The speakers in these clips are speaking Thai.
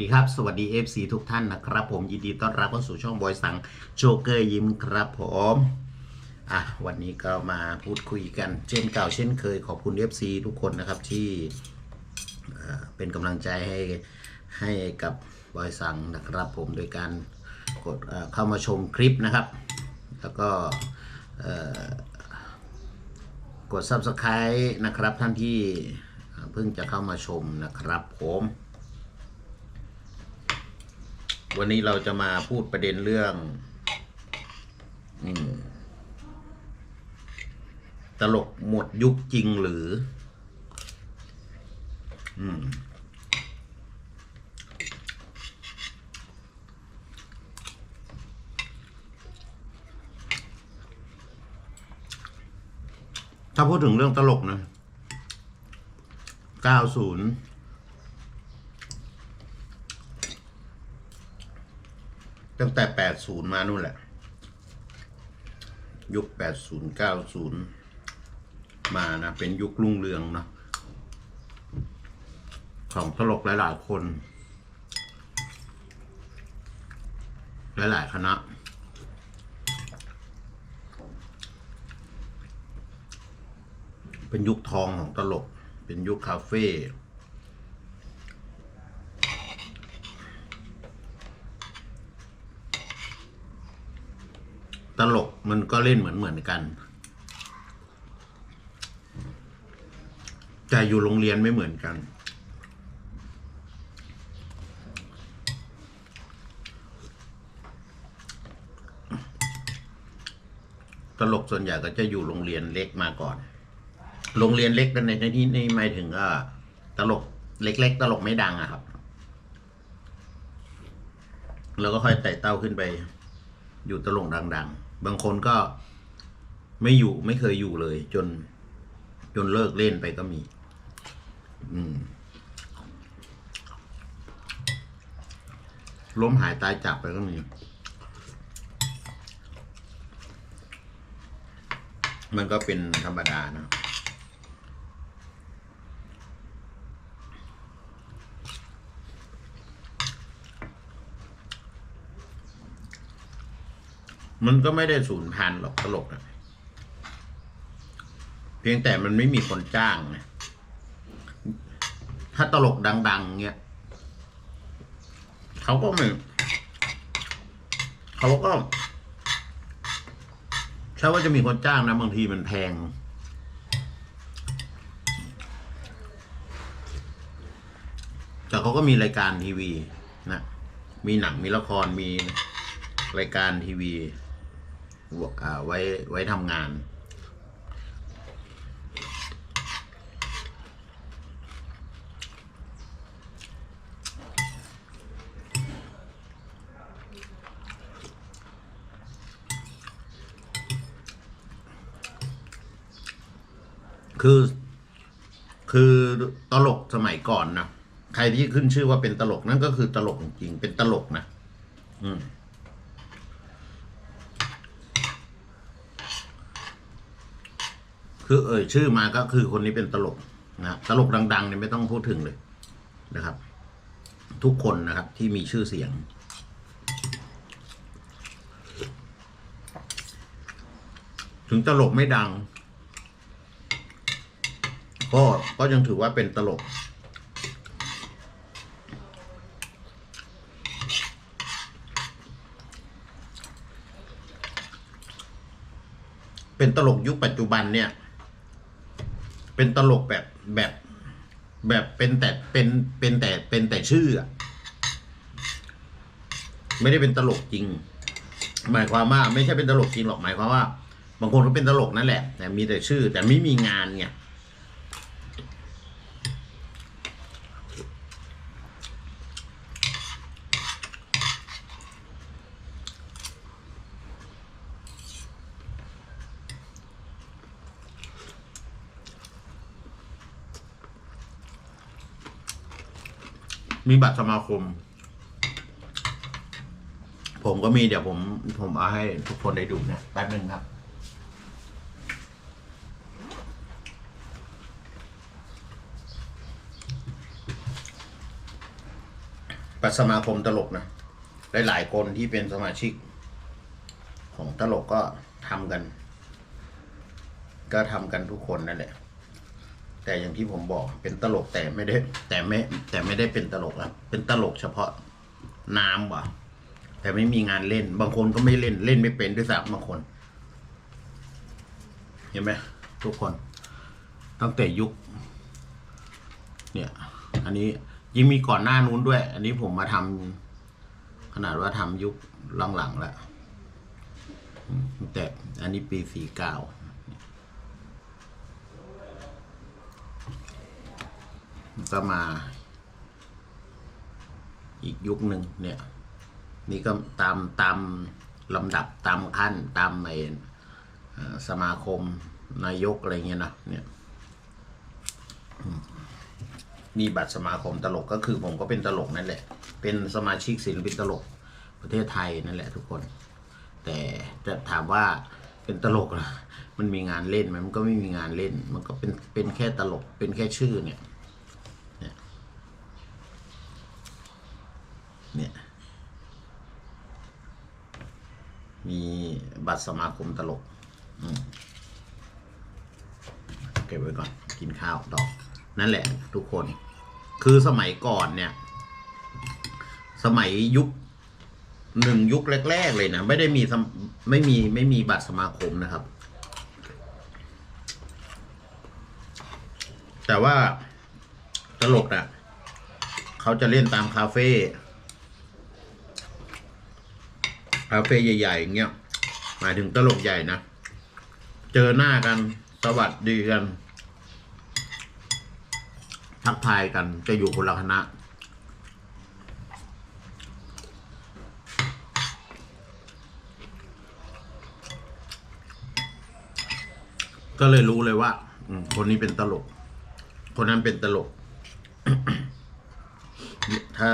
ดีครับ สวัสดี FC ทุกท่านนะครับ ผมยินดีต้อนรับเข้าสู่ช่องบอยสังโจเกอร์ยิ้มครับผมอะวันนี้ก็มาพูดคุยกัน เช่นเก่าเช่นเคยขอบคุณ FC ทุกคนนะครับที่เป็นกำลังใจให้ให้กับบอยสังนะครับ ผมโดยการกดเข้ามาชมคลิปนะครับ แล้วก็กด Subscribe นะครับท่านที่เพิ่งจะเข้ามาชมนะครับผม วันนี้เราจะมาพูดประเด็นเรื่องอตลกหมดยุคจริงหรืออืมถ้าพูดถึงเรื่องตลกนะ 90 ตั้งแต่80มานู่นแหละ ยุค80 90มานะ เป็นยุครุ่งเรืองเนาะของตลกหลาย ๆ คน หลาย ๆ คณะเป็นยุคทองของตลก เป็นยุคคาเฟ่ ตลกมันก็เล่นเหมือนเหมือนกัน แต่อยู่โรงเรียนไม่เหมือนกัน ตลกส่วนใหญ่ก็จะอยู่โรงเรียนเล็กมาก่อน โรงเรียนเล็กในในที่นี่หมายถึงว่าตลกเล็ก ๆ ตลกไม่ดังอะครับ แล้วก็ค่อยไต่เต้าขึ้นไปอยู่ตลกดัง ๆ บางคนก็ไม่อยู่ไม่เคยอยู่เลย จน จนเลิกเล่นไปก็มี อืมล้มหายตายจากไปก็มี มันก็เป็นธรรมดานะ มันก็ไม่ได้สูญพันธุ์หรอกตลกอะเพียงแต่มันไม่มีคนจ้างไงถ้าตลกดัง ๆเงี้ยเขาก็ไม่เขาก็ใช่ว่าจะมีคนจ้างนะบางทีมันแพง แต่เขาก็มีรายการทีวีนะ มีหนังมีละครมีรายการทีวี ไว้ไว้ทำงาน คือ คือตลกสมัยก่อนนะ ใครที่ขึ้นชื่อว่าเป็นตลกนั่นก็คือตลกจริงๆเป็นตลกนะ อืม คือเอ่ยชื่อมาก็คือคนนี้เป็นตลกนะตลกดังๆเนี่ยไม่ต้องพูดถึงเลยนะครับ ทุกคนนะครับที่มีชื่อเสียง ถึงตลกไม่ดัง ก็ก็ยังถือว่าเป็นตลกเป็นตลกยุคปัจจุบันเนี่ย เป็นตลกแบบแบบแบบเป็นแต่เป็นเป็นแต่เป็นแต่ชื่ออะไม่ได้เป็นตลกจริง หมายความว่าไม่ใช่เป็นตลกจริงหรอกหมายความว่า บางคนก็เป็นตลกนั่นแหละ แต่มีแต่ชื่อ แต่ไม่มีงานเนี่ย มีบัตรสมาคม ผมก็มีเดี๋ยวผมผมเอาให้ทุกคนได้ดูนะแป๊บนึงครับป๊บกับสมาคมตลกนะหลายๆคนที่เป็นสมาชิก ของตลกก็ทำกัน ก็ทำกันทุกคนนั่นแหละ แต่อย่างที่ผมบอกเป็นตลกแต่ไม่ได้ แต่ไม่แต่ไม่ได้เป็นตลกอะเป็นตลกเฉพาะน้ำว่ะ แต่ไม่มีงานเล่น บางคนก็ไม่เล่นเล่นไม่เป็นด้วยซ้ำบางคน เห็นไหมทุกคน ตั้งแต่ยุค เนี่ย อันนี้ยิ่งมีก่อนหน้านู้นด้วย อันนี้ผมมาทำขนาดว่าทำยุคหลังๆแล้วแต่อันนี้ปีสี่เก้า ก็มา อีกยุคหนึ่งเนี่ย นี่ก็ตามตามลำดับตามขั้นตามไอเอ่อสมาคมนายกอะไรเงี้ยนะเนี่ยมนี่บัตรสมาคมตลกก็คือผมก็เป็นตลกนั่นแหละ เป็นสมาชิกศิลปินตลกประเทศไทยนั่นแหละทุกคน แต่จะถามว่าเป็นตลกนะมันมีงานเล่นไหมมันก็ไม่มีงานเล่น มันก็เป็นเป็นแค่ตลกเป็นแค่ชื่อเนี่ย เนี่ย มีบัตรสมาคมตลกเก็บไว้ก่อน กินข้าวต่อนั่นแหละ ทุกคน คือสมัยก่อนเนี่ย สมัยยุคหนึ่งยุคแรก ๆ เลยนะไม่ได้มีสมไม่มีไม่มีบัตรสมาคมนะครับ แต่ว่าตลกอะเขาจะเล่นตามคาเฟ่ คาเฟ่ใหญ่ๆอย่างเงี้ยหมายถึงตลกใหญ่นะ เจอหน้ากันสวัสดีกัน ทักทายกันจะอยู่คนละคณะ ก็เลยรู้เลยว่าคนนี้เป็นตลก คนนั้นเป็นตลก ถ้า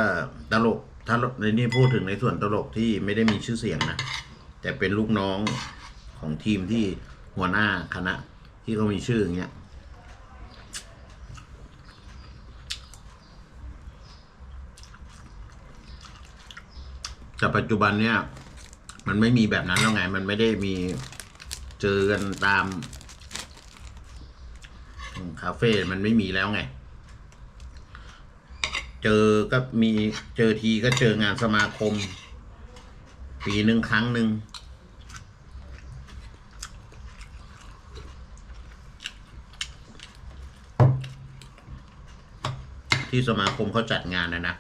ตลก ถ้าในนี้พูดถึงในส่วนตลกที่ไม่ได้มีชื่อเสียงนะ แต่เป็นลูกน้องของทีมที่หัวหน้าคณะ ที่เขามีชื่ออย่างเงี้ยแต่ปัจจุบันเนี่ย มันไม่มีแบบนั้นแล้วไง มันไม่ได้มีเจอกันตามอืมคาเฟ่ มันไม่มีแล้วไง เจอก็มีเจอทีก็เจองานสมาคม ปีหนึ่งครั้งหนึ่งที่สมาคมเขาจัดงานนะนะ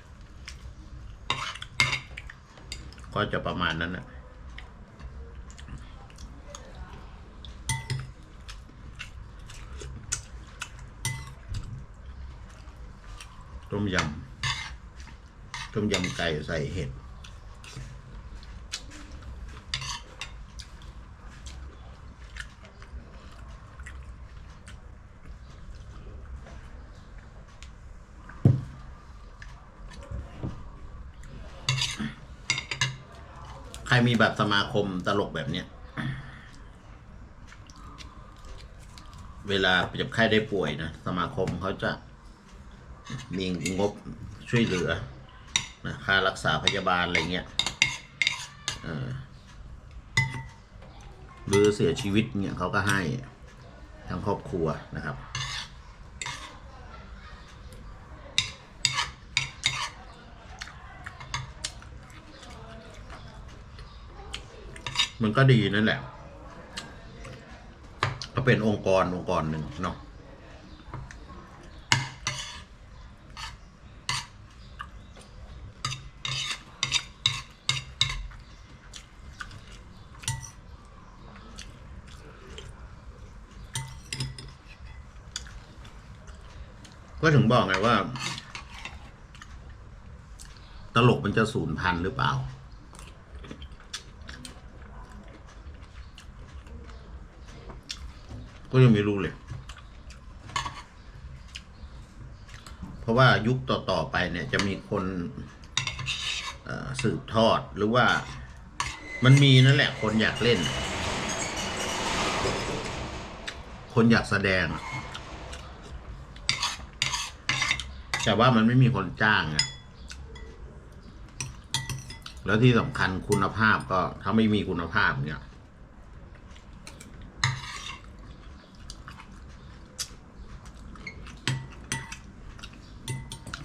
ก็จะประมาณนั้นนะต้มยำ ต้มยำไก่ใส่เห็ด ใครมีบัตรสมาคมตลกแบบเนี้ย เวลาเจ็บไข้ได้ป่วยนะ สมาคมเขาจะมีงบช่วยเหลือ นะค่ารักษาพยาบาลอะไรเงี้ยหรือเสียชีวิตเนี่ยเขาก็ให้ทั้งครอบครัวนะครับมันก็ดีนั่นแหละ ก็เป็นองค์กรองค์กรหนึ่งเนาะ ก็ถึงบอกไงว่า ตลกมันจะสูญพันธุ์หรือเปล่า ก็ยังไม่รู้เลย เพราะว่ายุคต่อ ๆ ไปเนี่ยจะมีคนสืบทอดหรือว่ามันมีนั่นแหละ คนอยากเล่น คนอยากแสดง แต่ว่ามันไม่มีคนจ้างอะแล้วที่สำคัญคุณภาพก็ถ้าไม่มีคุณภาพเนี่ย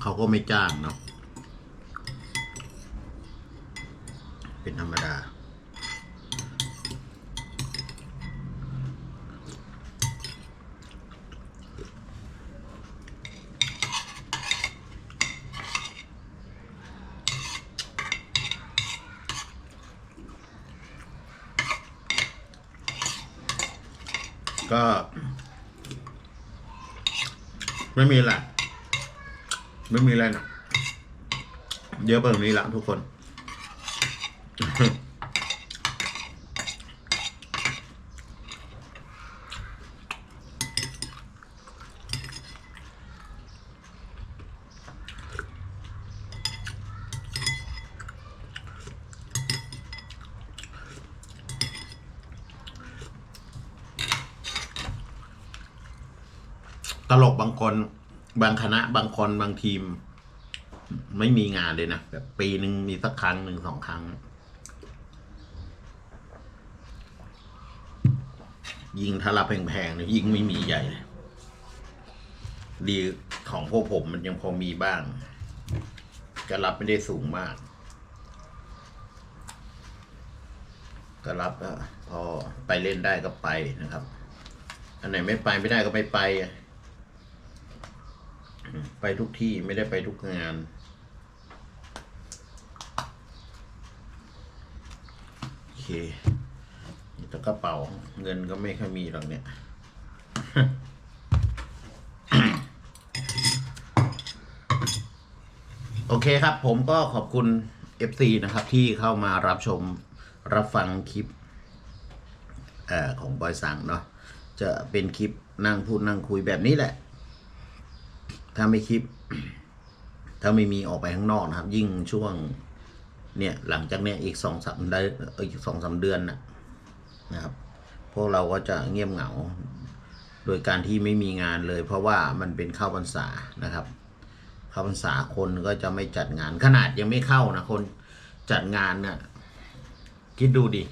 เขาก็ไม่จ้างเนาะเป็นธรรมดา ก็ ไม่มีแหละไม่มีอะไรนะเยอะไปกว่านี้ละทุกคน คนบางคณะบางคนบางทีม ไม่มีงานเลยนะแบบปีหนึ่งมีสักครั้งหนึ่งสองครั้ง ยิงถ้ารับแพงๆเนี่ยยิงไม่มีใหญ่เลยดีของพวกผมมันยังพอมีบ้างก็รับไม่ได้สูงมากก็รับก็พอไปเล่นได้ก็ไปนะครับ อันไหนไม่ไปไม่ได้ก็ไม่ไป ไปทุกที่ไม่ได้ไปทุกงาน โอเคแต่กระเป๋าเงินก็ไม่ค่อยมีหรอกเนี่ยโอเคครับ ผมก็ขอบคุณ FC นะครับ ที่เข้ามารับชมรับฟังคลิปเอ่อของบอยสังเนาะจะเป็นคลิปนั่งพูดนั่งคุยแบบนี้แหละ ถ้าไม่คลิป ถ้าไม่มีออกไปข้างนอกนะครับ ยิ่งช่วง เนี่ยหลังจากเนี้ยอีกสองสามได้เอ่ออีกสองสามเดือนนะนะครับ พวกเราก็จะเงียบเหงา โดยการที่ไม่มีงานเลย เพราะว่ามันเป็นเข้าพรรษานะครับ เข้าพรรษาคนก็จะไม่จัดงานขนาดยังไม่เข้านะคนจัดงานเนี่ยคิดดูดิ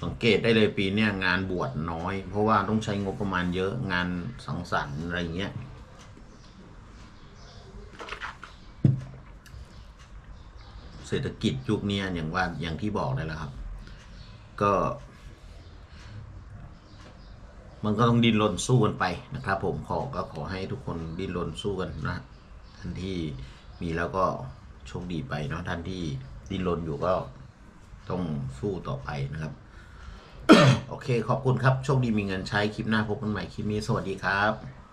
สัง เกตได้เลยปีนี้งานบวชน้อย เพราะว่าต้องใช้งบประมาณเยอะงานสังสรรค์อะไรเงี้ยเศรษฐกิจยุคเนี้ยอย่างว่าอย่างที่บอกเลยแหละครับ ก็ มันก็ต้องดิ้นรนสู้กันไปนะครับ ผมขอก็ขอให้ทุกคนดิ้นรนสู้กันนะท่านที่มีแล้วก็โชคดีไปเนาะท่านที่ดิ้นรนอยู่ก็ต้องสู้ต่อไปนะครับ โอเค ขอบคุณครับ โชคดีมีเงินใช้คลิปหน้าพบกันใหม่คลิปนี้สวัสดีครับ